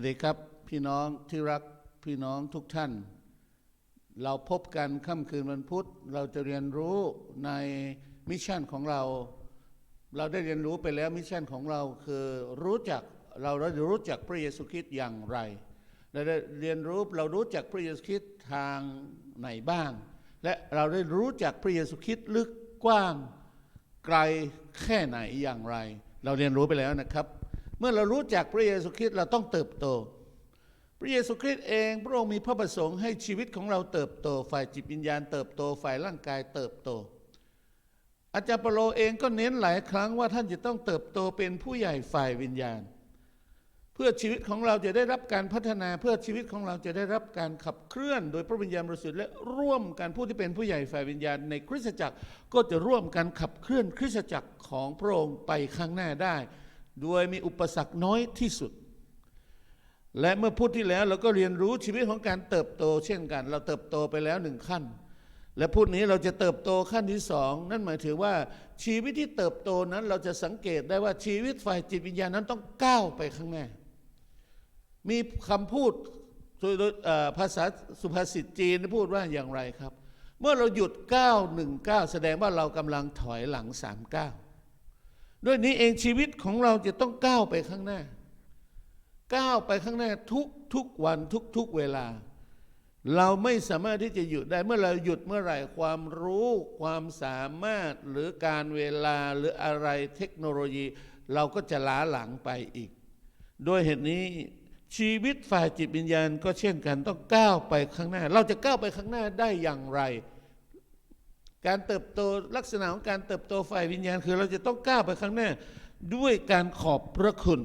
ัสดีครับพี่น้องที่รักพี่น้องทุกท่าน เราพบกันค่ำคืนวันพุธเราจะเรียนรู้ในมิชชั่นของเรา เราได้เรียนรู้ไปแล้วมิชชั่นของเราคือรู้จักเราได้รู้จักพระเยซูคริสต์อย่างไรเราได้เรียนรู้เรารู้จักพระเยซูคริสต์ทางไหนบ้าง และเราได้รู้จักพระเยซูคริสต์ลึกกว้างไกลแค่ไหนอย่างไร เราเรียนรู้ไปแล้วนะครับ เมื่อเรารู้จักพระเยซูคริสต์เราต้องเติบโต พระเยซูคริสต์เองพระองค์มีพระประสงค์ให้ชีวิตของเราเติบโต ฝ่ายจิตวิญญาณเติบโตฝ่ายร่างกายเติบโต อาจารย์เปโลเองก็เน้นหลายครั้งว่าท่านจะต้องเติบโตเป็นผู้ใหญ่ฝ่ายวิญญาณ เพื่อชีวิตของเราจะได้รับการพัฒนาเพื่อชีวิตของเราจะได้รับการขับเคลื่อน โดยพระวิญญาณบริสุทธิ์และร่วมกันผู้ที่เป็นผู้ใหญ่ฝ่ายวิญญาณ ในคริสตจักรก็จะร่วมกันขับเคลื่อนคริสตจักรของพระองค์ไปข้างหน้าได้ โดยมีอุปสรรคน้อยที่สุด และเมื่อพูดที่แล้วเราก็เรียนรู้ชีวิตของการเติบโต เช่นกัน เราเติบโตไปแล้วหนึ่งขั้น และพูดนี้เราจะเติบโตขั้นที่สองนั่นหมายถึงว่าชีวิตที่เติบโตนั้นเราจะสังเกตได้ว่าชีวิตฝ่ายจิตวิญญาณนั้นต้องก้าวไปข้างหน้า มีคำพูดโดยภาษาสุภาษิตจีนพูดว่าอย่างไรครับ เมื่อเราหยุดก้าวหนึ่งก้าวแสดงว่าเรากำลังถอยหลังสามก้าว ด้วยนี้เองชีวิตของเราจะต้องก้าวไปข้างหน้า ก้าวไปข้างหน้าทุกทุกวันทุกทุกเวลา เราไม่สามารถที่จะหยุดได้เมื่อเราหยุดเมื่อไหร่ความรู้ ความสามารถหรือการเวลาหรืออะไรเทคโนโลยี เราก็จะล้าหลังไปอีก โดยเหตุนี้ชีวิตฝ่ายจิตวิญญาณก็เช่นกันต้องก้าวไปข้างหน้า เราจะก้าวไปข้างหน้าได้อย่างไร การเติบโตลักษณะของการเติบโตฝ่ายวิญญาณ คือเราจะต้องก้าวไปข้างหน้าด้วยการขอบพระคุณ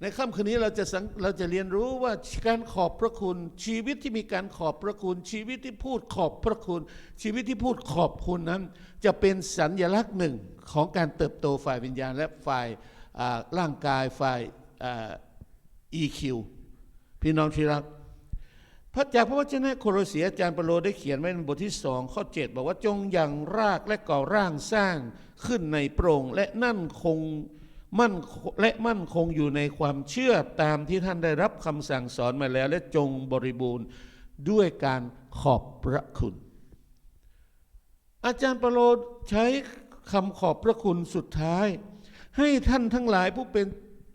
ในค่ำคืนนี้เราจะสังเราจะเรียนรู้ว่าการขอบพระคุณ ชีวิตที่มีการขอบพระคุณ ชีวิตที่พูดขอบพระคุณ ชีวิตที่พูดขอบคุณนั้น จะเป็นสัญญลักษณ์หนึ่งของการเติบโตฝ่ายวิญญาณ และฝ่ายร่างกายฝ่าย EQ พี่น้องที่รัก พระจากพระวจนะโครเสียอาจารย์เปโลได้เขียนไว้ในบทที่สองข้อ 7 บอกว่าจงยังรากและก่อร่างสร้างขึ้นในโปร่งและนั่นคงมั่นและมั่นคงอยู่ในความเชื่อตามที่ท่านได้รับคำสั่งสอนมาแล้ว และจงบริบูรณ์ด้วยการขอบพระคุณ อาจารย์เปโลใช้คำขอบพระคุณสุดท้าย ให้ท่านทั้งหลายผู้เป็น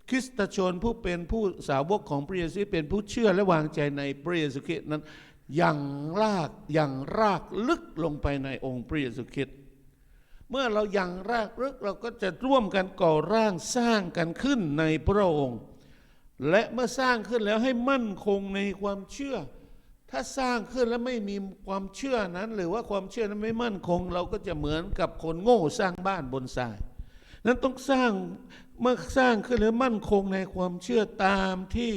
คริสตชนผู้เป็นผู้สาวกของพระเยซูเป็นผู้เชื่อและวางใจในพระเยซูคริสต์นั้นอย่างรากอย่างรากลึกลงไปในองค์พระเยซูคริสต์เมื่อเรายังรากลึกเราก็จะร่วมกันก่อร่างสร้างกันขึ้นในพระองค์ และเมื่อสร้างขึ้นแล้วให้มั่นคงในความเชื่อ ถ้าสร้างขึ้นแล้วไม่มีความเชื่อนั้น หรือว่าความเชื่อนั้นไม่มั่นคง เราก็จะเหมือนกับคนโง่สร้างบ้านบนทรายนั้นต้องสร้าง เมื่อสร้างขึ้นแล้วมั่นคงในความเชื่อตามที่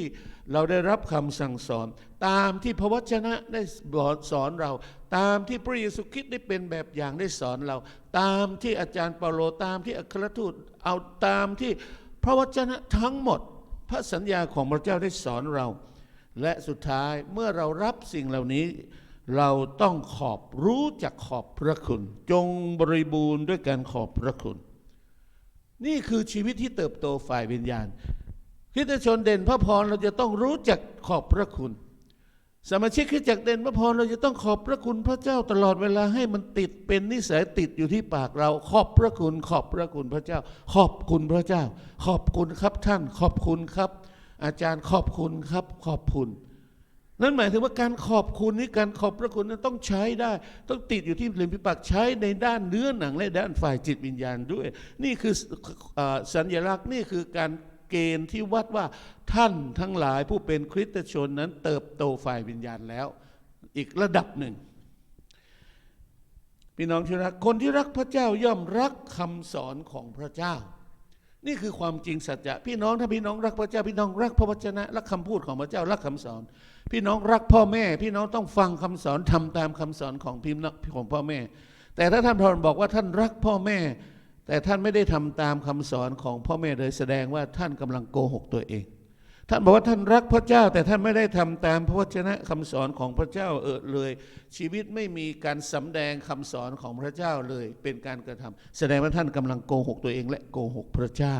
เราได้รับคำสั่งสอน ตามที่พระวจนะได้บอกสอนเรา ตามที่พระเยซูคริสต์ได้เป็นแบบอย่างได้สอนเรา ตามที่อาจารย์เปาโลตามที่อัครทูตเอาตามที่พระวจนะทั้งหมด พระสัญญาของพระเจ้าได้สอนเรา และสุดท้ายเมื่อเรารับสิ่งเหล่านี้ เราต้องขอบรู้จักขอบพระคุณ จงบริบูรณ์ด้วยการขอบพระคุณ นี่คือชีวิตที่เติบโตฝ่ายวิญญาณคริสตชนเด่นพระพรเราจะต้องรู้จักขอบพระคุณ สมาชิกคริสตจักรเด่นพระพรเราจะต้องขอบพระคุณพระเจ้าตลอดเวลาให้มันติดเป็นนิสัยติดอยู่ที่ปากเรา ขอบพระคุณ ขอบพระคุณพระเจ้า ขอบคุณพระเจ้า ขอบคุณครับท่าน ขอบคุณครับ อาจารย์ขอบคุณครับ ขอบคุณ นั่นหมายถึงว่าการขอบคุณนี้การขอบพระคุณนั้นต้องใช้ได้ ต้องติดอยู่ที่ริมฝีปากใช้ในด้านเนื้อหนังและด้านฝ่ายจิตวิญญาณด้วย นี่คืออสัญลักษณ์นี่คือการเกณฑ์ที่วัดว่าท่านทั้งหลายผู้เป็นคริสตชนนั้นเติบโตฝ่ายวิญญาณแล้ว อีกระดับหนึ่งพี่น้องที่รักคนที่รักพระเจ้าย่อมรักคำสอนของพระเจ้า นี่คือความจริงสัจจะพี่น้องถ้าพี่น้องรักพระเจ้า พี่น้องรักพระวจนะรักคำพูดของพระเจ้ารักคำสอน พี่น้องรักพ่อแม่ พี่น้องต้องฟังคำสอนทำตามคำสอนของพี่น้องของพ่อแม่ แต่ถ้าท่านพรบอกว่าท่านรักพ่อแม่ แต่ท่านไม่ได้ทำตามคำสอนของพ่อแม่เลยแสดงว่าท่านกำลังโกหกตัวเอง ท่านบอกว่าท่านรักพระเจ้า แต่ท่านไม่ได้ทำตามพระวจนะคำสอนของพระเจ้าเออเลย ชีวิตไม่มีการสำแดงคำสอนของพระเจ้าเลย เป็นการกระทำแสดงว่าท่านกำลังโกหกตัวเองและโกหกพระเจ้า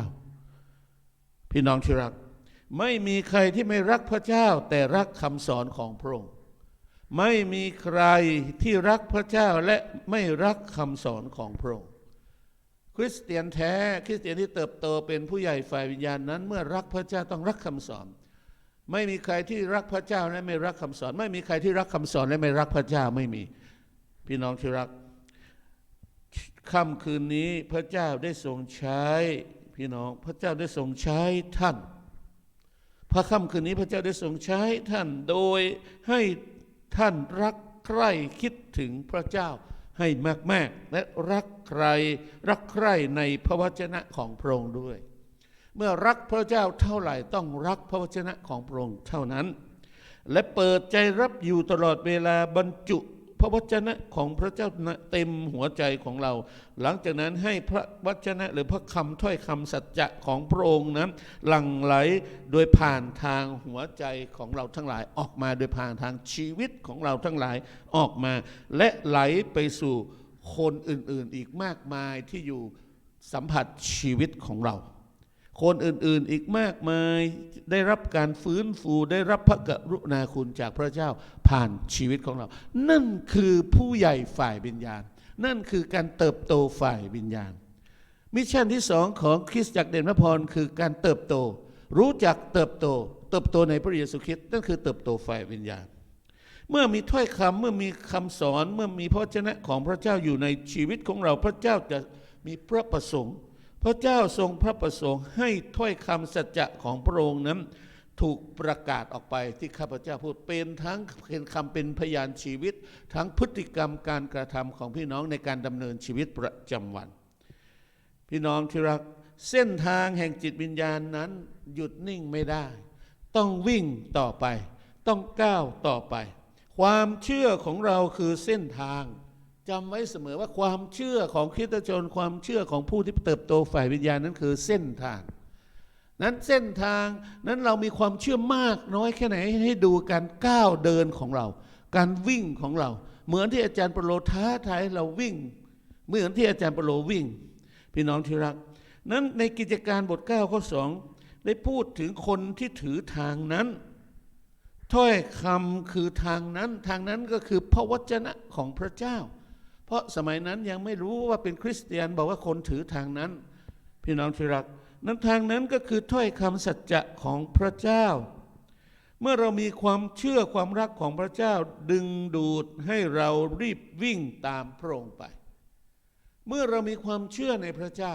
พี่น้องที่รัก ไม่มีใครที่ไม่รักพระเจ้า แต่รักคำสอนของพระองค์ไม่มีใครที่รักพระเจ้าและไม่รักคำสอนของพระองค์ คริสเตียนแท้คริสเตียนที่เติบโตเป็นผู้ใหญ่ฝ่ายวิญญาณนั้น เมื่อรักพระเจ้าต้องรักคำสอน ไม่มีใครที่รักพระเจ้าและไม่รักคำสอน ไม่มีใครที่รักคำสอนและไม่รักพระเจ้าไม่มี พี่น้องที่รักค่ำคืนนี้พระเจ้าได้ทรงใช้พี่น้องพระเจ้าได้ทรงใช้ท่าน พระค่ำคืนนี้พระเจ้าได้ทรงใช้ท่านโดยให้ท่านรักใคร่คิดถึงพระเจ้า ให้มากๆ และรักใครรักใครในพระวจนะของพระองค์ด้วย เมื่อรักพระเจ้าเท่าไหร่ต้องรักพระวจนะของพระองค์เท่านั้น และเปิดใจรับอยู่ตลอดเวลาบรรจุ ระวจนะของพระเจ้าเต็มหัวใจของเรา หลังจากนั้นให้พระวจนะหรือพระคำถ้อยคำสัจจะของพระองค์นั้นหลั่งไหลโดยผ่านทางหัวใจของเราทั้งหลายออกมาโดยผ่านทางชีวิตของเราทั้งหลายออกมา และไหลไปสู่คนอื่นๆอีกมากมายที่อยู่สัมผัสชีวิตของเรา คนอื่นๆอีกมากมายได้รับการฟื้นฟูได้รับพระกรุณาคุณจากพระเจ้าผ่านชีวิตของเรา นั่นคือผู้ใหญ่ฝ่ายวิญญาณ นั่นคือการเติบโตฝ่ายวิญญาณ มิชชั่นที่สองของคริสตจักรเด่นพระพรคือการเติบโต รู้จักเติบโต เติบโตในพระเยซูคริสต์นั่นคือเติบโตฝ่ายวิญญาณ เมื่อมีถ้อยคำเมื่อมีคำสอนเมื่อมีพระวจนะของพระเจ้าอยู่ในชีวิตของเราพระเจ้าจะมีพระประสงค์ พระเจ้าทรงพระประสงค์ให้ถ้อยคำสัจจะของพระองค์นั้นถูกประกาศออกไปที่ข้าพเจ้าพูดเป็นทั้งเป็นคำเป็นพยานชีวิต ทั้งพฤติกรรมการกระทำของพี่น้องในการดำเนินชีวิตประจำวัน พี่น้องที่รักเส้นทางแห่งจิตวิญญาณนั้นหยุดนิ่งไม่ได้ ต้องวิ่งต่อไป ต้องก้าวต่อไป ความเชื่อของเราคือเส้นทาง จำไว้เสมอว่าความเชื่อของคริสตชน ความเชื่อของผู้ที่เติบโตฝ่ายวิญญาณนั้นคือเส้นทาง นั้นเส้นทางนั้นเรามีความเชื่อมากน้อยแค่ไหนให้ดูการก้าวเดินของเรา การวิ่งของเรา เหมือนที่อาจารย์ปรโลท้าทายเราวิ่ง เหมือนที่อาจารย์ปรโลวิ่ง พี่น้องที่รัก นั้นในกิจการบท9ข้อ2ได้พูดถึงคนที่ถือทางนั้นถ้อยคำคือทางนั้นทางนั้นก็คือพระวจนะของพระเจ้า เพราะสมัยนั้นยังไม่รู้ว่าเป็นคริสเตียนบอกว่าคนถือทางนั้น พี่น้องที่รักนั้นทางนั้นก็คือถ้อยคำสัจจะของพระเจ้า เมื่อเรามีความเชื่อความรักของพระเจ้าดึงดูดให้เรารีบวิ่งตามพระองค์ไป เมื่อเรามีความเชื่อในพระเจ้า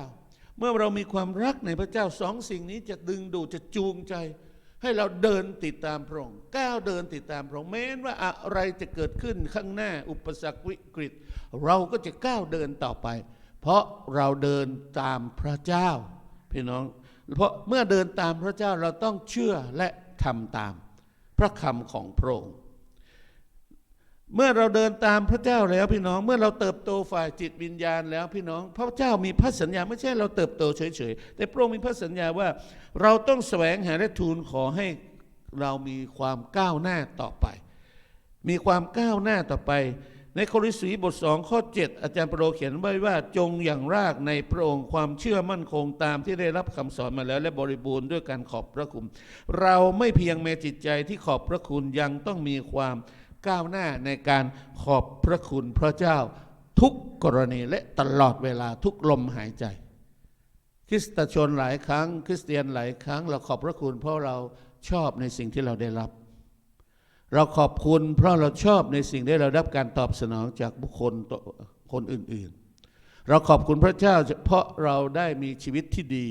เมื่อเรามีความรักในพระเจ้าสองสิ่งนี้จะดึงดูดจะจูงใจ ให้เราเดินติดตามพระองค์ก้าวเดินติดตามพระองค์แม้ว่าอะไรจะเกิดขึ้นข้างหน้าอุปสรรควิกฤต เราก็จะก้าวเดินต่อไป เพราะเราเดินตามพระเจ้าพี่น้อง เพราะเมื่อเดินตามพระเจ้าเราต้องเชื่อและทำตามพระคำของพระองค์ เมื่อเราเดินตามพระเจ้าแล้วพี่น้อง เมื่อเราเติบโตฝ่ายจิตวิญญาณแล้วพี่น้อง พระเจ้ามีพระสัญญาไม่ใช่เราเติบโตเฉยๆแต่พระองค์มีพระสัญญาว่า เราต้องแสวงหาและทูลขอให้เรามีความก้าวหน้าต่อไป มีความก้าวหน้าต่อไป ในโคริสีบทสองข้อ7 อาจารย์ปรโลเขียนไว้ว่าจงอย่างรากในพระองค์ความเชื่อมั่นคงตามที่ได้รับคำสอนมาแล้ว และบริบูรณ์ด้วยการขอบพระคุณ เราไม่เพียงแม้จิตใจที่ขอบพระคุณยังต้องมีความ ก้าวหน้าในการขอบพระคุณพระเจ้าทุกกรณีและตลอดเวลาทุกลมหายใจ คริสตชนหลายครั้ง คริสเตียนหลายครั้ง เราขอบพระคุณเพราะเราชอบในสิ่งที่เราได้รับ เราขอบคุณเพราะเราชอบในสิ่งที่เราได้รับการตอบสนองจากบุคคลคนอื่นๆ เราขอบคุณพระเจ้าเพราะเราได้มีชีวิตที่ดี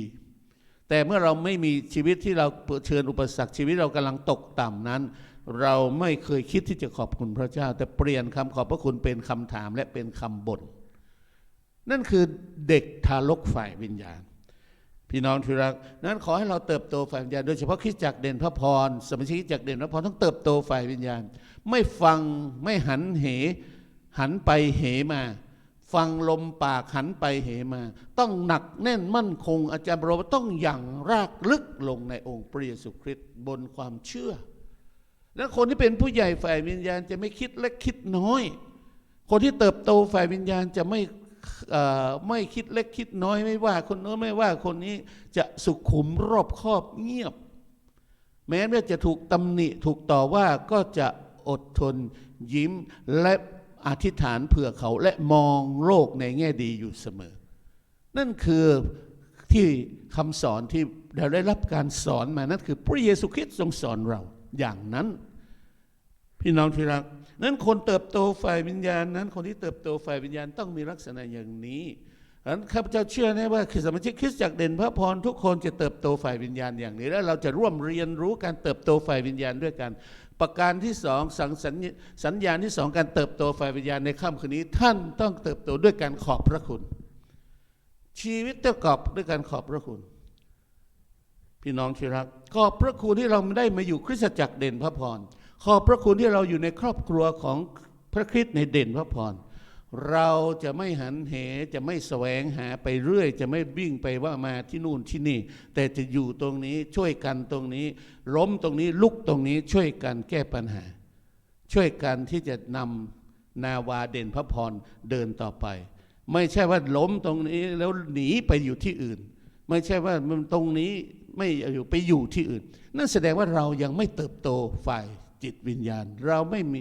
แต่เมื่อเราไม่มีชีวิตที่เราเผชิญอุปสรรคชีวิตเรากำลังตกต่ำนั้น เราไม่เคยคิดที่จะขอบคุณพระเจ้า แต่เปลี่ยนคำขอบพระคุณเป็นคำถามและเป็นคำบ่นนั่นคือเด็กทารกฝ่ายวิญญาณ พี่น้องที่รักนั้นขอให้เราเติบโตฝ่ายวิญญาณ โดยเฉพาะคริสจักเด่นพระพรสมาชิกจักเด่นพระพรต้องเติบโตฝ่ายวิญญาณ ไม่ฟังไม่หันเห หันไปเหมา ฟังลมปากหันไปเหมา ต้องหนักแน่นมั่นคงอาจารย์บอกว่าต้องอย่างรากลึกลงในองค์พระเยซูคริสต์บนความเชื่อ และคนที่เป็นผู้ใหญ่ฝ่ายวิญญาณจะไม่คิดเล็กคิดน้อย คนที่เติบโตฝ่ายวิญญาณจะไม่ไม่คิดเล็กคิดน้อยไม่ว่าคนโน้นไม่ว่าคนนี้จะสุขุมรอบคอบเงียบ แม้ว่าจะถูกตำหนิถูกต่อว่าก็จะอดทนยิ้มและอธิษฐานเผื่อเขาและมองโลกในแง่ดีอยู่เสมอ นั่นคือที่คำสอนที่เราได้รับการสอนมานั่นคือพระเยซูคริสต์ทรงสอนเราอย่างนั้น พี่น้องที่รัก นั้นคนเติบโตฝ่ายวิญญาณนั้น คนที่เติบโตฝ่ายวิญญาณต้องมีลักษณะอย่างนี้ดันั้นข้าพเจ้าเชื่อแน่ว่าคือสมาชิกคริสตจักรเด่นพระพรทุกคนจะเติบโตฝ่ายวิญญาณอย่างนี้ แล้วเราจะร่วมเรียนรู้การเติบโตฝ่ายวิญญาณด้วยกัน ประการที่สองสังสัญญสัญญาณที่สองการเติบโตฝ่ายวิญญาณในค่ำคืนนี้ ท่านต้องเติบโตด้วยการขอบพระคุณ ชีวิตต้องกอบด้วยการขอบพระคุณ พี่น้องที่รักขอบพระคุณที่เราได้มาอยู่คริสตจักรเด่นพระพร ขอบพระคุณที่เราอยู่ในครอบครัวของพระคริสต์ในเด่นพระพร เราจะไม่หันเหจะไม่แสวงหาไปเรื่อย จะไม่วิ่งไปว่ามาที่นู่นที่นี่ แต่จะอยู่ตรงนี้ช่วยกันตรงนี้ ล้มตรงนี้ลุกตรงนี้ช่วยกันแก้ปัญหา ช่วยกันที่จะนำนาวาเด่นพระพรเดินต่อไป ไม่ใช่ว่าล้มตรงนี้แล้วหนีไปอยู่ที่อื่น ไม่ใช่ว่ามันตรงนี้ไม่อยู่ไปอยู่ที่อื่น นั่นแสดงว่าเรายังไม่เติบโตฝ่าย จิตวิญญาณ เราไม่มี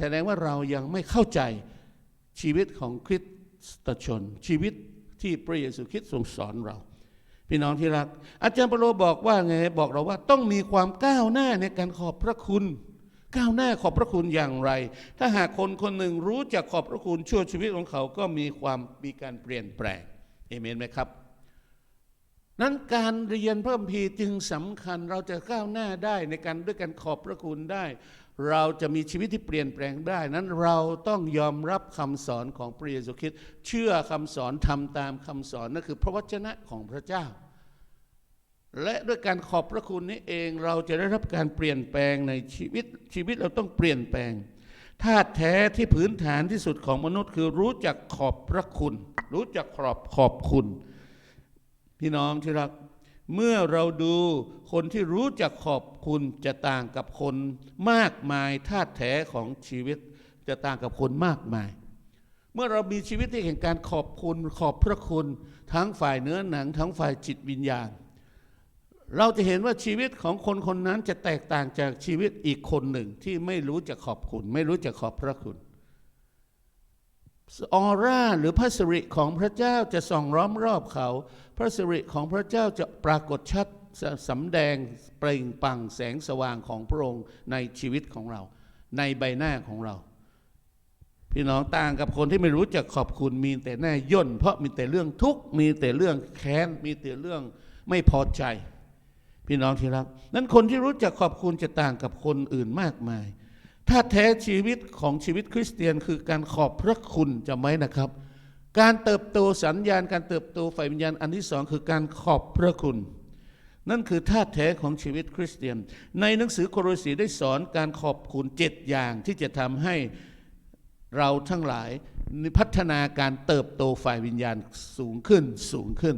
แสดงว่าเรายังไม่เข้าใจชีวิตของคริสตชน ชีวิตที่พระเยซูคริสต์ทรงสอนเรา พี่น้องที่รัก อาจารย์เปโลบอกว่าไงบอกเราว่าต้องมีความก้าวหน้าในการขอบพระคุณก้าวหน้าขอบพระคุณอย่างไร ถ้าหากคนคนหนึ่งรู้จักขอบพระคุณชั่วชีวิตของเขาก็มีความมีการเปลี่ยนแปลงเอเมนไหมครับ นั้นการเรียนเพิ่มพีร์จึงสำคัญเราจะก้าวหน้าได้ในการด้วยการขอบพระคุณได้ เราจะมีชีวิตที่เปลี่ยนแปลงได้ นั้นเราต้องยอมรับคำสอนของพระเยซูคริสต์เชื่อคำสอนทำตามคำสอนนั่นคือพระวจนะของพระเจ้า และด้วยการขอบพระคุณนี้เองเราจะได้รับการเปลี่ยนแปลงในชีวิตชีวิตเราต้องเปลี่ยนแปลงธาตุแท้ที่พื้นฐานที่สุดของมนุษย์คือรู้จักขอบพระคุณ รู้จักขอบขอบคุณ พี่น้องที่รัก เมื่อเราดูคนที่รู้จักขอบคุณจะต่างกับคนมากมายธาตุแท้ของชีวิต จะต่างกับคนมากมาย เมื่อเรามีชีวิตที่แห่งการขอบคุณขอบพระคุณ ทั้งฝ่ายเนื้อหนัง ทั้งฝ่ายจิตวิญญาณ เราจะเห็นว่าชีวิตของคนคนนั้นจะแตกต่างจากชีวิตอีกคนหนึ่งที่ไม่รู้จักขอบคุณ ไม่รู้จักขอบพระคุณ ออร่าหรือพระสิริของพระเจ้าจะส่องล้อมรอบเขา พระสิริของพระเจ้าจะปรากฏชัดสสำแดงเปล่งปังแสงสว่างของพระองค์ในชีวิตของเรา ในใบหน้าของเรา พี่น้องต่างกับคนที่ไม่รู้จักขอบคุณมีแต่หน้าย่น เพราะมีแต่เรื่องทุกข์มีแต่เรื่องแค้นมีแต่เรื่องไม่พอใจ พี่น้องที่รักนั้นคนที่รู้จักขอบคุณจะต่างกับคนอื่นมากมาย ถ้าแท้ชีวิตของชีวิตคริสเตียนคือการขอบพระคุณจำไว้นะครับ การเติบโตสัญญาณ การเติบโตฝ่ายวิญญาณอันที่สองคือการขอบพระคุณ นั่นคือธาแท้ของชีวิตคริสเตียน ในหนังสือโครสีได้สอนการขอบคุณเจ็ดอย่างที่จะทำให้เราทั้งหลายพัฒนาการเติบโตฝ่ายวิญญาณสูงขึ้นสูงขึ้น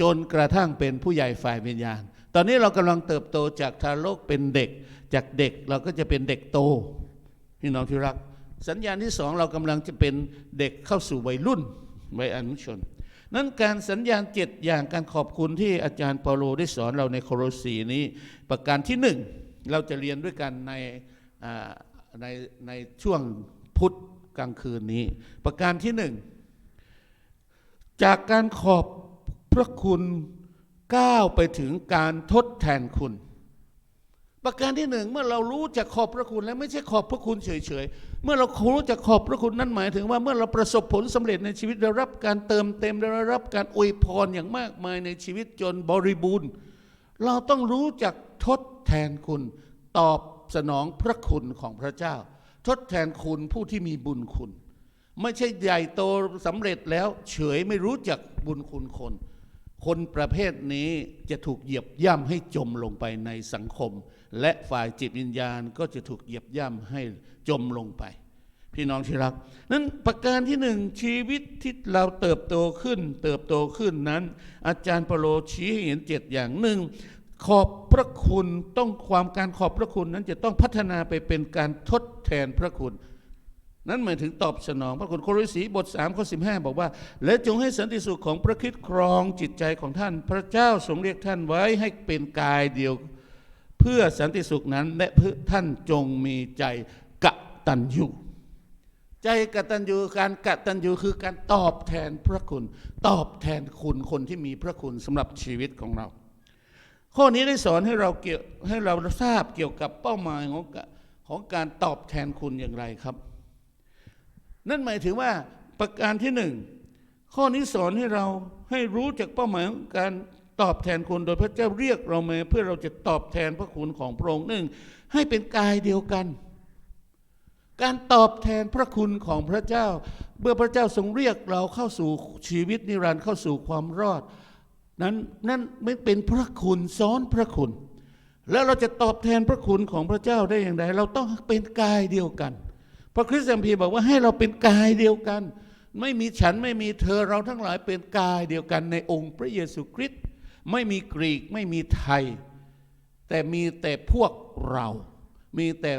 จนกระทั่งเป็นผู้ใหญ่ฝ่ายวิญญาณ ตอนนี้เรากำลังเติบโตจากทารกเป็นเด็ก จากเด็กเราก็จะเป็นเด็กโตพี่น้องที่รัก สัญญาณที่สองเรากำลังจะเป็นเด็กเข้าสู่วัยรุ่นวัยอนุชน นั้นการสัญญาณเจ็ดอย่างการขอบคุณที่อาจารย์เปาโลได้สอนเราในโครสีนี้ ประการที่หนึ่งเราจะเรียนด้วยกันในในในช่วงพุธกลางคืนนี้ ประการที่หนึ่งจากการขอบพระคุณ ก้าวไปถึงการทดแทนคุณ ประการที่หนึ่งเมื่อเรารู้จักขอบพระคุณแล้วไม่ใช่ขอบพระคุณเฉยๆ เมื่อเรารู้จักขอบพระคุณนั่นหมายถึงว่าเมื่อเราประสบผลสำเร็จในชีวิตเรารับการเติมเต็มเรารับการอวยพรอย่างมากมายในชีวิตจนบริบูรณ์ เราต้องรู้จักทดแทนคุณ ตอบสนองพระคุณของพระเจ้า ทดแทนคุณผู้ที่มีบุญคุณ ไม่ใช่ใหญ่โตสำเร็จแล้วเฉยไม่รู้จักบุญคุณคน คนประเภทนี้จะถูกเหยียบย่ำให้จมลงไปในสังคม และฝ่ายจิตวิญญาณก็จะถูกเหยียบย่ำให้จมลงไป พี่น้องที่รัก นั้นประการที่หนึ่งชีวิตที่เราเติบโตขึ้น เติบโตขึ้นนั้น อาจารย์ปโลชี้ให้เห็นเจ็ดอย่างหนึ่งขอบพระคุณต้องความการขอบพระคุณนั้นจะต้องพัฒนาไปเป็นการทดแทนพระคุณ นั้นหมายถึงตอบสนอง พระคุณโคริสีบท3ข้อ15 บอกว่า และจงให้สันติสุขของพระคริสต์ครองจิตใจของท่าน พระเจ้าทรงเรียกท่านไว้ให้เป็นกายเดียว เพื่อสันติสุขนั้นและเพื่อท่านจงมีใจกะตัญญูใจกตัญญูการกตัญญูคือการตอบแทนพระคุณ ตอบแทนคุณคนที่มีพระคุณสำหรับชีวิตของเรา ข้อนี้ได้สอนให้เราเกี่ยวให้เราทราบเกี่ยวกับเป้าหมายของของการตอบแทนคุณอย่างไรครับ นั่นหมายถึงว่าประการที่หนึ่งข้อนี้สอนให้เราให้รู้จักเป้าหมายของการตอบแทนคุณโดยพระเจ้าเรียกเรามาเพื่อเราจะตอบแทนพระคุณของพระองค์หนึ่งให้เป็นกายเดียวกัน การตอบแทนพระคุณของพระเจ้า เมื่อพระเจ้าทรงเรียกเราเข้าสู่ชีวิตนิรันดร์เข้าสู่ความรอด นั้นนั่นไม่เป็นพระคุณซ้อนพระคุณ แล้วเราจะตอบแทนพระคุณของพระเจ้าได้อย่างไร เราต้องเป็นกายเดียวกัน พระคริสต์คัมภีร์บอกว่าให้เราเป็นกายเดียวกัน ไม่มีฉันไม่มีเธอเราทั้งหลายเป็นกายเดียวกันในองค์พระเยซูคริสต์ไม่มีกรีกไม่มีไทย แต่มีแต่พวกเรา มีแต่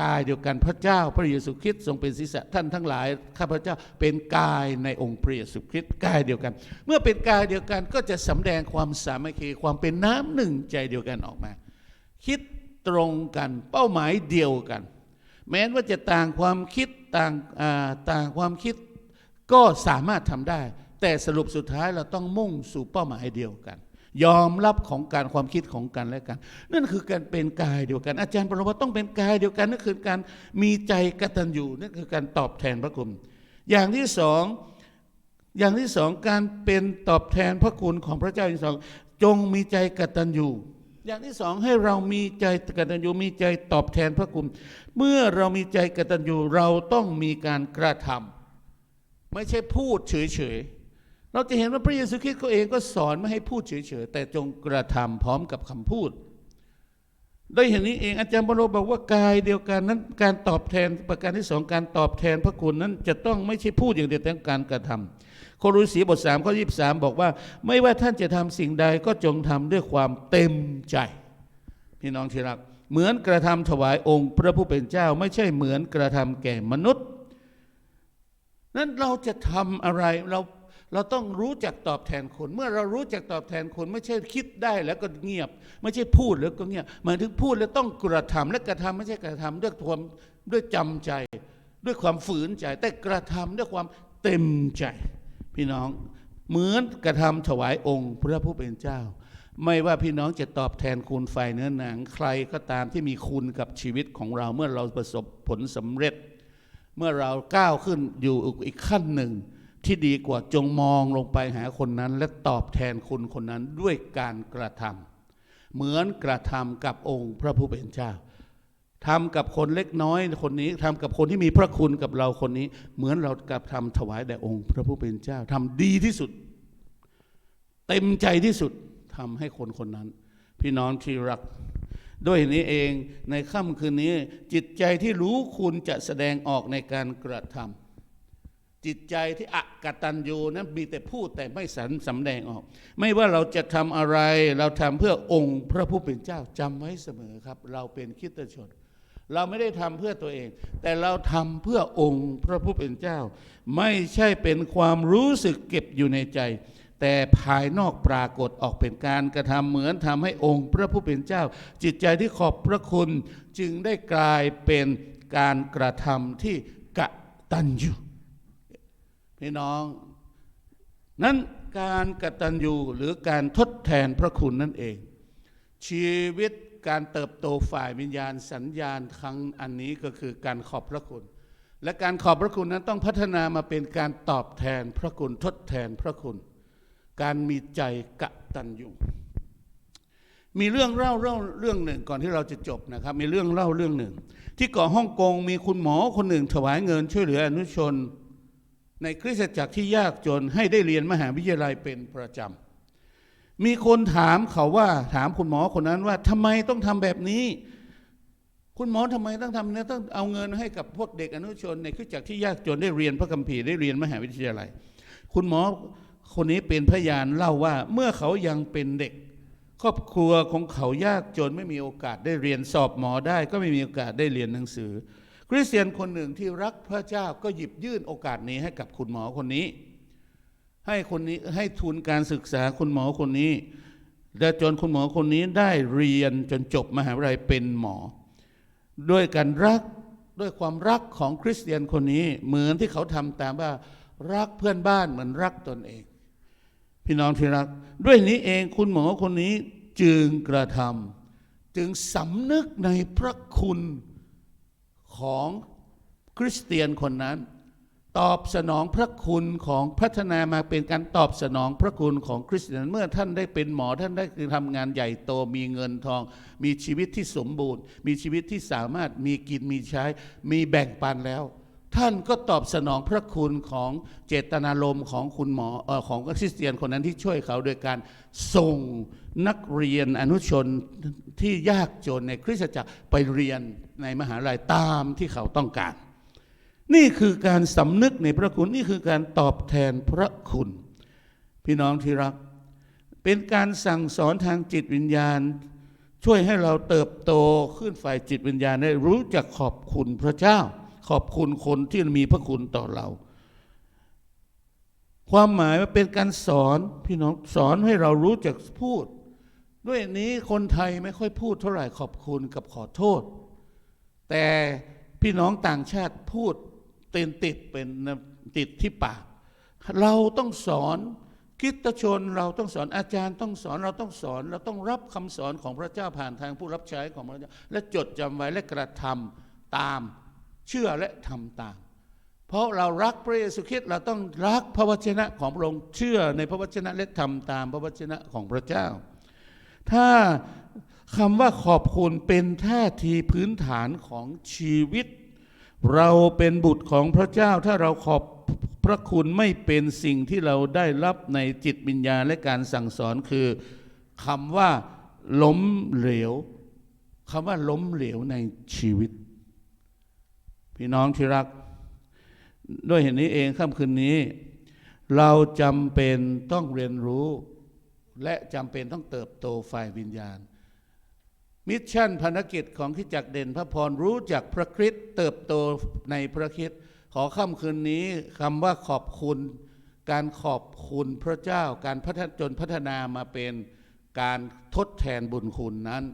กายเดียวกันพระเจ้าพระเยซูคริสต์ทรงเป็นศีรษะท่านทั้งหลายข้าพเจ้าเป็นกายในองค์พระเยซูคริสต์กายเดียวกัน เมื่อเป็นกายเดียวกันก็จะสำแดงความสามัคคีความเป็นน้ำหนึ่งใจเดียวกันออกมา คิดตรงกันเป้าหมายเดียวกัน แม้ว่าจะต่างความคิดต่างต่างความคิดก็สามารถทำได้ แต่สรุปสุดท้ายเราต้องมุ่งสู่เป้าหมายเดียวกัน ยอมรับของการความคิดของกันและกัน นั่นคือการเป็นกายเดียวกัน อาจารย์ปรว่าต้องเป็นกายเดียวกันนั่นคือการมีใจกตัญญูนั่นคือการตอบแทนพระคุณ อย่างที่สองอย่างที่สองการเป็นตอบแทนพระคุณของพระเจ้าอย่างที่สองจงมีใจกตัญญู อย่างที่สองให้เรามีใจกตัญญูมีใจตอบแทนพระคุณ เมื่อเรามีใจกตัญญูเราต้องมีการกระทำไม่ใช่พูดเฉยๆ เราจะเห็นว่าพระเยซูคริสต์เขาเองก็สอนไม่ให้พูดเฉยๆ แต่จงกระทำพร้อมกับคำพูดด้วยเหตุนี้เองอาจารย์บรโลบอกว่ากายเดียวกันนั้น การตอบแทนประการที่สองการตอบแทนพระคุณนั้นจะต้องไม่ใช่พูดอย่างเดียวแต่การกระทำ โครุสีบท3ข้อ23 บอกว่า ไม่ว่าท่านจะทำสิ่งใดก็จงทำด้วยความเต็มใจ พี่น้องที่รัก เหมือนกระทำถวายองค์พระผู้เป็นเจ้า ไม่ใช่เหมือนกระทำแก่มนุษย์ นั้นเราจะทำอะไรเราเราต้องรู้จักตอบแทนคน เมื่อเรารู้จักตอบแทนคน ไม่ใช่คิดได้แล้วก็เงียบ ไม่ใช่พูดแล้วก็เงียบหมายถึงพูดแล้วต้องกระทำและกระทำไม่ใช่กระทำด้วยความด้วยจำใจ ด้วยความฝืนใจ แต่กระทำด้วยความเต็มใจ พี่น้องเหมือนกระทำถวายองค์พระผู้เป็นเจ้า ไม่ว่าพี่น้องจะตอบแทนคุณฝ่ายเนื้อหนังใครก็ตามที่มีคุณกับชีวิตของเราเมื่อเราประสบผลสำเร็จ เมื่อเราก้าวขึ้นอยู่อีกขั้นหนึ่ง ที่ดีกว่าจงมองลงไปหาคนนั้น และตอบแทนคุณคนนั้นด้วยการกระทำเหมือนกระทำกับองค์พระผู้เป็นเจ้า ทำกับคนเล็กน้อยคนนี้ทำกับคนที่มีพระคุณกับเราคนนี้ เหมือนเรากับทำถวายแด่องค์ พระผู้เป็นเจ้าทำดีที่สุด เต็มใจที่สุดทำให้คนคนนั้น พี่น้องที่รัก ด้วยเหตุนี้เองในค่ำคืนนี้ จิตใจที่รู้คุณจะแสดงออกในการกระทำจิตใจที่อกตัญญูนั้นมีแต่พูดแต่ไม่สันสำแดงออก ไม่ว่าเราจะทำอะไร เราทำเพื่อองค์พระผู้เป็นเจ้าจำไว้เสมอครับ เราเป็นคริสตชน เราไม่ได้ทำเพื่อตัวเอง แต่เราทำเพื่อองค์พระผู้เป็นเจ้า ไม่ใช่เป็นความรู้สึกเก็บอยู่ในใจ แต่ภายนอกปรากฏออกเป็นการกระทำเหมือนทำให้องค์พระผู้เป็นเจ้า จิตใจที่ขอบพระคุณจึงได้กลายเป็นการกระทำที่กะตัญญูพี่น้อง นั้นการกตัญญูหรือการทดแทนพระคุณนั่นเอง ชีวิต การเติบโตฝ่ายวิญญาณสัญญาณครั้งอันนี้ก็คือการขอบพระคุณ และการขอบพระคุณนั้นต้องพัฒนามาเป็นการตอบแทนพระคุณทดแทนพระคุณ การมีใจกะตัญญูมีเรื่องเล่าเล่าเรื่องหนึ่งก่อนที่เราจะจบนะครับ มีเรื่องเล่าเรื่องหนึ่ง ที่เกาะฮ่องกงมีคุณหมอคนหนึ่งถวายเงินช่วยเหลืออนุชน ในคริสตจักรที่ยากจนให้ได้เรียนมหาวิทยาลัยเป็นประจำ มีคนถามเขาว่าถามคุณหมอคนนั้นว่าทำไมต้องทำแบบนี้ คุณหมอทำไมต้องทำเนี่ยต้องเอาเงินให้กับพวกเด็กอนุชนในคริสตจักที่ยากจนได้เรียนพระคัมภีร์ได้เรียนมหาวิทยาลัย คุณหมอคนนี้เป็นพยานเล่าว่าเมื่อเขายังเป็นเด็ก ครอบครัวของเขายากจนไม่มีโอกาสได้เรียนสอบหมอได้ ก็ไม่มีโอกาสได้เรียนหนังสือ คริสเตียนคนหนึ่งที่รักพระเจ้าก็หยิบยื่นโอกาสนี้ให้กับคุณหมอคนนี้ ให้คนนี้ให้ทุนการศึกษาคุณหมอคนนี้ และจนคุณหมอคนนี้ได้เรียนจนจบมหาวิทยาลัยเป็นหมอ ด้วยการรักด้วยความรักของคริสเตียนคนนี้ เหมือนที่เขาทำตามว่ารักเพื่อนบ้านเหมือนรักตนเอง พี่น้องที่รัก ด้วยนี้เองคุณหมอคนนี้จึงกระทำจึงสำนึกในพระคุณของคริสเตียนคนนั้น ตอบสนองพระคุณของพัฒนามาเป็นการตอบสนองพระคุณของคริสเตียนเมื่อท่านได้เป็นหมอท่านได้คือทำงานใหญ่โตมีเงินทอง มีชีวิตที่สมบูรณ์ มีชีวิตที่สามารถมีกินมีใช้ มีแบ่งปันแล้ว ท่านก็ตอบสนองพระคุณของเจตนารมณ์ของคุณหมอออของคริสเตียนคนนั้นที่ช่วยเขาโดยการส่งนักเรียนอนุชนที่ยากจนในคริสตจักรไปเรียนในมหาลัยตามที่เขาต้องการ นี่คือการสำนึกในพระคุณนี่คือการตอบแทนพระคุณ พี่น้องที่รัก เป็นการสั่งสอนทางจิตวิญญาณ ช่วยให้เราเติบโตขึ้นฝ่ายจิตวิญญาณได้รู้จักขอบคุณพระเจ้า ขอบคุณคนที่มีพระคุณต่อเรา ความหมายว่าเป็นการสอนพี่น้องสอนให้เรารู้จักพูด ด้วยนี้คนไทยไม่ค่อยพูดเท่าไหร่ขอบคุณกับขอโทษ แต่พี่น้องต่างชาติพูด เต็นติดเป็นติดที่ปาก เราต้องสอนคริสตชนเราต้องสอนอาจารย์ต้องสอนเราต้องสอนเราต้องรับคำสอนของพระเจ้าผ่านทางผู้รับใช้ของพระเจ้าและจดจำไว้และกระทำตามเชื่อและทำตาม เพราะเรารักพระเยซูคริสต์เราต้องรักพระวจนะของพระองค์เชื่อในพระวจนะและทำตามพระวจนะของพระเจ้า ถ้าคำว่าขอบคุณเป็นท่าทีพื้นฐานของชีวิต เราเป็นบุตรของพระเจ้าถ้าเราขอบพระคุณไม่เป็นสิ่งที่เราได้รับในจิตวิญญาณและการสั่งสอนคือคำว่าล้มเหลวคำว่าล้มเหลวในชีวิต พี่น้องที่รัก ด้วยเหตุนี้เองค่ำคืนนี้ เราจำเป็นต้องเรียนรู้ และจำเป็นต้องเติบโตฝ่ายวิญญาณ มิชชั่นภารกิจของที่จักเด่นพระพรรู้จักพระคริสต์เติบโตในพระคริสต์ขอค่ำคืนนี้คำว่าขอบคุณ การขอบคุณพระเจ้า การพัฒนจนพัฒนามาเป็นการทดแทนบุญคุณนั้น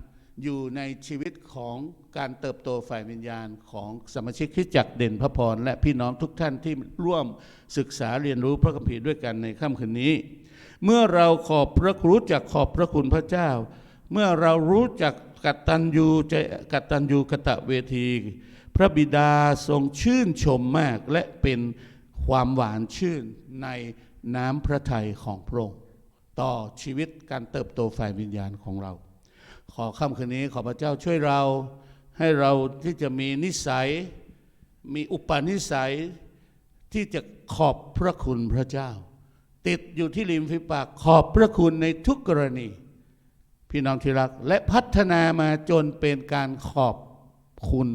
อยู่ในชีวิตของการเติบโตฝ่ายวิญญาณของสมาชิกคริสตจักรเด่นพระพร และพี่น้องทุกท่านที่ร่วมศึกษาเรียนรู้พระคัมภีร์ด้วยกันในค่ำคืนนี้ เมื่อเราขอบพระรู้จักขอบพระคุณพระเจ้า เมื่อเรารู้จัก กตัญญูใจกตัญญูกตะเวที พระบิดาทรงชื่นชมมากและเป็นความหวานชื่นในน้ำพระทัยของพระองค์ต่อชีวิตการเติบโตฝ่ายวิญญาณของเรา ขอค่ำคืนนี้ขอพระเจ้าช่วยเราให้เราที่จะมีนิสัย มีอุปนิสัยที่จะขอบพระคุณพระเจ้า ติดอยู่ที่ริมฝีปากขอบพระคุณในทุกกรณี พี่น้องที่รัก และพัฒนามาจนเป็นการขอบคุณ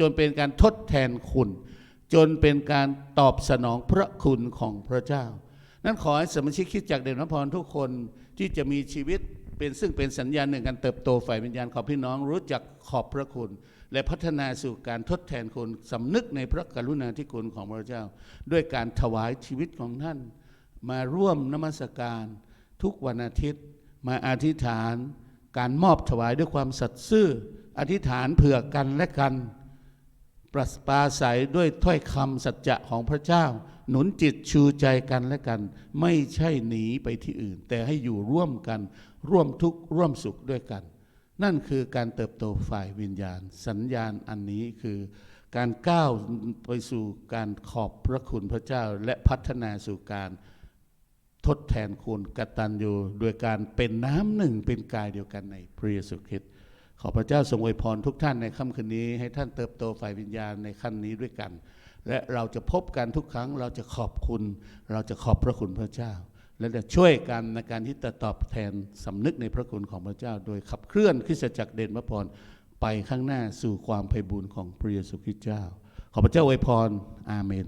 จนเป็นการทดแทนคุณ จนเป็นการตอบสนองพระคุณของพระเจ้า นั้นขอให้สมาชิกคิดจากเด่นพระพรทุกคนที่จะมีชีวิตเป็นซึ่งเป็นสัญญาณหนึ่งการเติบโตฝ่ายวิญญาณของพี่น้องรู้จักขอบพระคุณ และพัฒนาสู่การทดแทนคุณสำนึกในพระกรุณาธิคุณของพระเจ้า ด้วยการถวายชีวิตของท่าน มาร่วมนมัสการทุกวันอาทิตย์ มาอธิษฐานการมอบถวายด้วยความสัตย์ซื่อ อธิษฐานเผื่อกันและกันปราปาศัยด้วยถ้อยคำสัจจะของพระเจ้า หนุนจิตชูใจกันและกัน ไม่ใช่หนีไปที่อื่น แต่ให้อยู่ร่วมกัน ร่วมทุกข์ร่วมสุขด้วยกัน นั่นคือการเติบโตฝ่ายวิญญาณ สัญญาณอันนี้คือการก้าวไปสู่การขอบพระคุณพระเจ้าและพัฒนาสู่การ ทดแทนคุณกตัญญูโดยการเป็นน้ำหนึ่งเป็นกายเดียวกันในพระเยซูคริสต์ขอพระเจ้าทรงอวยพรทุกท่านในค่ำคืนนี้ ให้ท่านเติบโตฝ่ายวิญญาณในขั้นนี้ด้วยกัน และเราจะพบกันทุกครั้งเราจะขอบคุณ เราจะขอบพระคุณพระเจ้า และจะช่วยกันในการที่จะตอบแทนสำนึกในพระคุณของพระเจ้า โดยขับเคลื่อนคริสตจักรเด่นพระพรไปข้างหน้าสู่ความไพบูรณ์ของพระเยซูคริสต์เจ้า ขอพระเจ้าอวยพรอาเมน